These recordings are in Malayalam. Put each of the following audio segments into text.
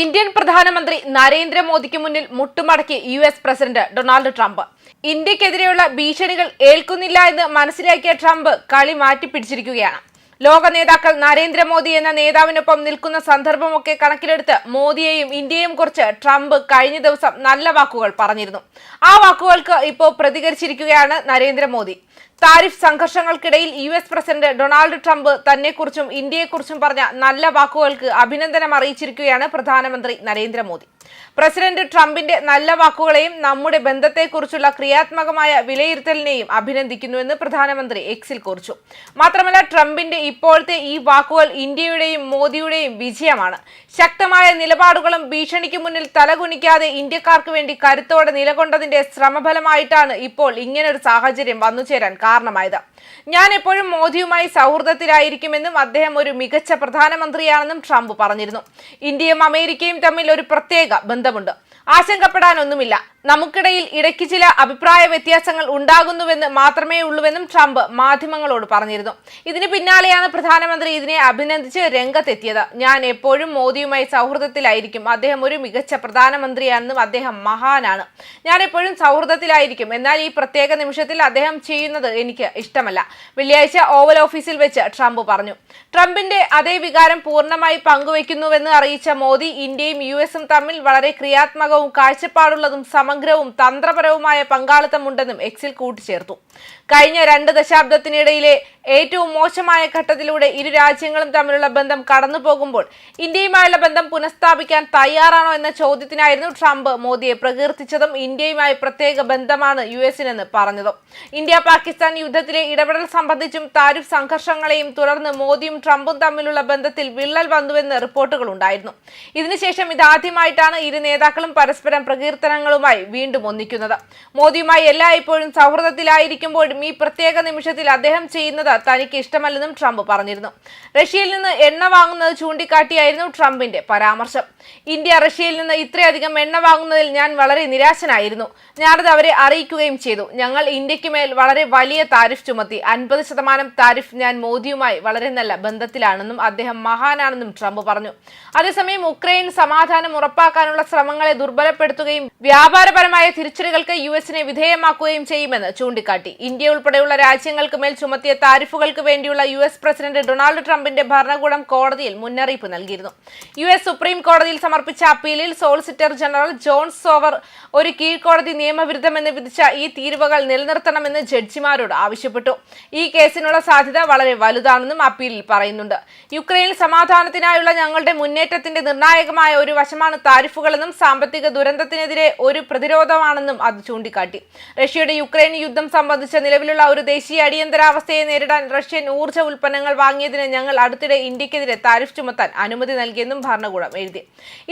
ഇന്ത്യൻ പ്രധാനമന്ത്രി നരേന്ദ്രമോദിക്ക് മുന്നിൽ മുട്ടുമടക്കി U S president Donald Trump. ഇന്ത്യക്കെതിരെയുള്ള ഭീഷണികൾ ഏൽക്കുന്നില്ല എന്ന് മനസ്സിലാക്കിയ ട്രംപ് കളി മാറ്റിപ്പിടിച്ചിരിക്കുകയാണ്. ലോക നേതാക്കൾ നരേന്ദ്രമോദി എന്ന നേതാവിനൊപ്പം നിൽക്കുന്ന സന്ദർഭമൊക്കെ കണക്കിലെടുത്ത് മോദിയെയും ഇന്ത്യയെയും കുറിച്ച് ട്രംപ് കഴിഞ്ഞ ദിവസം നല്ല വാക്കുകൾ പറഞ്ഞിരുന്നു. ആ വാക്കുകൾക്ക് ഇപ്പോൾ പ്രതികരിച്ചിരിക്കുകയാണ് Narendra Modi. Tariff സംഘർഷങ്ങൾക്കിടയിൽ U S president Donald Trump തന്നെക്കുറിച്ചും ഇന്ത്യയെക്കുറിച്ചും പറഞ്ഞ നല്ല വാക്കുകൾക്ക് അഭിനന്ദനം അറിയിച്ചിരിക്കുകയാണ് പ്രധാനമന്ത്രി നരേന്ദ്രമോദി. പ്രസിഡന്റ് ട്രംപിന്റെ നല്ല വാക്കുകളെയും നമ്മുടെ ബന്ധത്തെക്കുറിച്ചുള്ള ക്രിയാത്മകമായ വിലയിരുത്തലിനെയും അഭിനന്ദിക്കുന്നുവെന്ന് പ്രധാനമന്ത്രി എക്സിൽ കുറിച്ചു. മാത്രമല്ല ട്രംപിന്റെ ഇപ്പോഴത്തെ ഈ വാക്കുകൾ ഇന്ത്യയുടെയും മോദിയുടെയും വിജയമാണ്. ശക്തമായ നിലപാടുകളും ഭീഷണിക്ക് മുന്നിൽ തലകുനിക്കാതെ ഇന്ത്യക്കാർക്ക് വേണ്ടി കരുത്തോടെ നിലകൊണ്ടതിന്റെ ശ്രമഫലമായിട്ടാണ് ഇപ്പോൾ ഇങ്ങനൊരു സാഹചര്യം വന്നുചേരാൻ കാരണമായത്. ഞാൻ എപ്പോഴും മോദിയുമായി സൗഹൃദത്തിലായിരിക്കുമെന്നും അദ്ദേഹം ഒരു മികച്ച പ്രധാനമന്ത്രിയാണെന്നും ട്രംപ് പറഞ്ഞിരുന്നു. ഇന്ത്യയും അമേരിക്കയും തമ്മിൽ ഒരു പ്രത്യേക ബന്ധമുണ്ട്. ആശങ്കപ്പെടാനൊന്നുമില്ല. നമുക്കിടയിൽ ഇടയ്ക്ക് ചില അഭിപ്രായ വ്യത്യാസങ്ങൾ ഉണ്ടാകുന്നുവെന്ന് മാത്രമേ ഉള്ളൂവെന്നും ട്രംപ് മാധ്യമങ്ങളോട് പറഞ്ഞിരുന്നു. ഇതിന് പിന്നാലെയാണ് പ്രധാനമന്ത്രി ഇതിനെ അഭിനന്ദിച്ച് രംഗത്തെത്തിയത്. ഞാൻ എപ്പോഴും മോദിയുമായി സൗഹൃദത്തിലായിരിക്കും. അദ്ദേഹം ഒരു മികച്ച പ്രധാനമന്ത്രിയാണെന്നും അദ്ദേഹം മഹാനാണ്. ഞാൻ എപ്പോഴും സൗഹൃദത്തിലായിരിക്കും. എന്നാൽ ഈ പ്രത്യേക നിമിഷത്തിൽ അദ്ദേഹം ചെയ്യുന്നത് എനിക്ക് ഇഷ്ടമല്ല. വെള്ളിയാഴ്ച ഓവൽ ഓഫീസിൽ വെച്ച് ട്രംപ് പറഞ്ഞു. ട്രംപിന്റെ അതേ വികാരം പൂർണമായി പങ്കുവയ്ക്കുന്നുവെന്ന് അറിയിച്ച മോദി ഇന്ത്യയും യു തമ്മിൽ വളരെ ക്രിയാത്മകവും കാഴ്ചപ്പാടുള്ളതും സമഗ്രവും തന്ത്രപരവുമായ പങ്കാളിത്തമുണ്ടെന്നും എക്സിൽ കൂട്ടിച്ചേർത്തു. കഴിഞ്ഞ രണ്ട് ദശാബ്ദത്തിനിടയിലെ ഏറ്റവും മോശമായ ഘട്ടത്തിലൂടെ ഇരു രാജ്യങ്ങളും തമ്മിലുള്ള ബന്ധം കടന്നു പോകുമ്പോൾ ഇന്ത്യയുമായുള്ള ബന്ധം പുനഃസ്ഥാപിക്കാൻ തയ്യാറാണോ എന്ന ചോദ്യത്തിനായിരുന്നു ട്രംപ് മോദിയെ പ്രകീർത്തിച്ചതും ഇന്ത്യയുമായി പ്രത്യേക ബന്ധമാണ് യു എസിനെന്ന് പറഞ്ഞതും. ഇന്ത്യ പാകിസ്ഥാൻ യുദ്ധത്തിലെ ഇടപെടൽ സംബന്ധിച്ചും താരിഫ് സംഘർഷങ്ങളെയും തുടർന്ന് മോദിയും ട്രംപും തമ്മിലുള്ള ബന്ധത്തിൽ വിള്ളൽ വന്നുവെന്ന് റിപ്പോർട്ടുകൾ ഉണ്ടായിരുന്നു ഇതിനുശേഷം ഇതാദ്യമായിട്ടാണ് ഇരു നേതാക്കളും പരസ്പരം പ്രകീർത്തനങ്ങളുമായി വീണ്ടും ഒന്നിക്കുന്നത്. മോദിയുമായി എല്ലായ്പ്പോഴും സൗഹൃദത്തിലായിരിക്കുമ്പോഴും ഈ പ്രത്യേക നിമിഷത്തിൽ അദ്ദേഹം ചെയ്യുന്നത് തനിക്ക് ഇഷ്ടമല്ലെന്നും ട്രംപ് പറഞ്ഞിരുന്നു. റഷ്യയിൽ നിന്ന് എണ്ണ വാങ്ങുന്നത് ചൂണ്ടിക്കാട്ടിയായിരുന്നു ട്രംപിന്റെ പരാമർശം. ഇന്ത്യ റഷ്യയിൽ നിന്ന് ഇത്രയധികം എണ്ണ വാങ്ങുന്നതിൽ ഞാൻ വളരെ നിരാശനായിരുന്നു. ഞാനത് അവരെ അറിയിക്കുകയും ചെയ്തു. ഞങ്ങൾ ഇന്ത്യയ്ക്ക് മേൽ വളരെ വലിയ താരിഫ് ചുമത്തി. അൻപത് ശതമാനം താരിഫ് ഞാൻ മോദിയുമായി വളരെ നല്ല ബന്ധത്തിലാണെന്നും അദ്ദേഹം മഹാനാണെന്നും ട്രംപ് പറഞ്ഞു. അതേസമയം ഉക്രൈൻ സമാധാനം ഉറപ്പാക്കാനുള്ള ശ്രമങ്ങളെ ദുർബലപ്പെടുത്തുകയും വ്യാപാരപരമായ തിരിച്ചടികൾക്ക് യു എസിനെ വിധേയമാക്കുകയും ചെയ്യുമെന്ന് ചൂണ്ടിക്കാട്ടി. ഇന്ത്യ ഉൾപ്പെടെയുള്ള രാജ്യങ്ങൾക്ക് മേൽ ചുമത്തിയ താരിഫുകൾക്ക് വേണ്ടിയുള്ള യു എസ് പ്രസിഡന്റ് ഡൊണാൾഡ് ട്രംപിന്റെ ഭരണകൂടം കോടതിയിൽ മുന്നറിയിപ്പ് നൽകിയിരുന്നു. യു എസ് സുപ്രീം കോടതിയിൽ സമർപ്പിച്ച അപ്പീലിൽ സോളിസിറ്റർ ജനറൽ ജോൺ സോവർ ഒരു കീഴ്ക്കോടതി നിയമവിരുദ്ധമെന്ന് വിധിച്ച ഈ തീരുവകൾ നിലനിർത്തണമെന്ന് ജഡ്ജിമാരോട് ആവശ്യപ്പെട്ടു. ഈ കേസിനുള്ള സാധ്യത വളരെ വലുതാണെന്നും അപ്പീലിൽ പറയുന്നുണ്ട്. യുക്രൈൻ സമാധാനത്തിനായുള്ള ഞങ്ങളുടെ മുന്നേറ്റത്തിന്റെ നിർണായകമായ ഒരു വശമാണ് താരിഫുകളെന്നും സാമ്പത്തിക ദുരന്തത്തിനെതിരെ ഒരു പ്രതിരോധമാണെന്നും അത് ചൂണ്ടിക്കാട്ടി. റഷ്യയുടെ യുക്രൈൻ യുദ്ധം സംബന്ധിച്ച നിലവിലുള്ള ഒരു ദേശീയ അടിയന്തരാവസ്ഥയെ നേരിടാൻ റഷ്യൻ ഊർജ ഉൽപ്പന്നങ്ങൾ വാങ്ങിയതിന് ഞങ്ങൾ അടുത്തിടെ ഇന്ത്യക്കെതിരെ താരിഫ് ചുമത്താൻ അനുമതി നൽകിയെന്നും ഭരണകൂടം എഴുതി.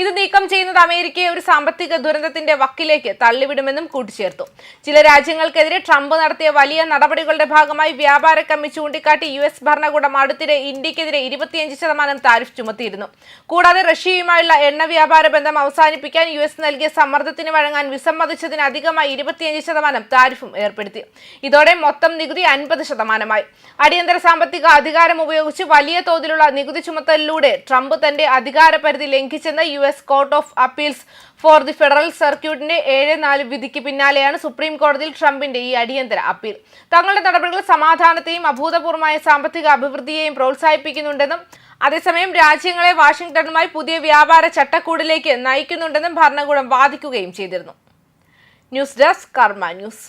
ഇത് നീക്കം ചെയ്യുന്നത് അമേരിക്കയെ ഒരു സാമ്പത്തിക ദുരന്തത്തിന്റെ വക്കിലേക്ക് തള്ളിവിടുമെന്നും കൂട്ടിച്ചേർത്തു. ചില രാജ്യങ്ങൾക്കെതിരെ ട്രംപ് നടത്തിയ വലിയ നടപടികളുടെ ഭാഗമായി വ്യാപാര കമ്മി ചൂണ്ടിക്കാട്ടി യു എസ് ഭരണകൂടം അടുത്തിടെ ഇന്ത്യക്കെതിരെ ഇരുപത്തിയഞ്ച് ശതമാനം താരിഫ് ചുമത്തിയിരുന്നു. കൂടാതെ റഷ്യയുമായുള്ള എണ്ണ വ്യാപാര ബന്ധം അവസാനിപ്പിക്കാൻ യു എസ് നൽകിയ സമ്മർദ്ദത്തിന് വഴങ്ങാൻ വിസമ്മതിച്ചതിന് അധികമായി ഇരുപത്തിയഞ്ച് ശതമാനം താരിഫും ഏർപ്പെടുത്തി. ഇതോടെ മൊത്തം നികുതി അൻപത് ശതമാനമായി. അടിയന്തര സാമ്പത്തിക അധികാരം ഉപയോഗിച്ച് വലിയ തോതിലുള്ള നികുതി ചുമത്തലിലൂടെ ട്രംപ് തന്റെ അധികാര പരിധി ലംഘിച്ചെന്ന് U S court of appeals for the federal സർക്യൂട്ടിന്റെ ഏഴ് നാല് വിധിക്ക് പിന്നാലെയാണ് സുപ്രീം കോടതിയിൽ ട്രംപിന്റെ ഈ അടിയന്തര അപ്പീൽ. തങ്ങളുടെ നടപടികൾ സമാധാനത്തെയും അഭൂതപൂർവമായ സാമ്പത്തിക അഭിവൃദ്ധിയെയും പ്രോത്സാഹിപ്പിക്കുന്നുണ്ടെന്നും അതേസമയം രാജ്യങ്ങളെ വാഷിംഗ്ടണുമായി പുതിയ വ്യാപാര ചട്ടക്കൂടിലേക്ക് നയിക്കുന്നുണ്ടെന്നും ഭരണകൂടം വാദിക്കുകയും ചെയ്തിരുന്നു. News desk Karma news.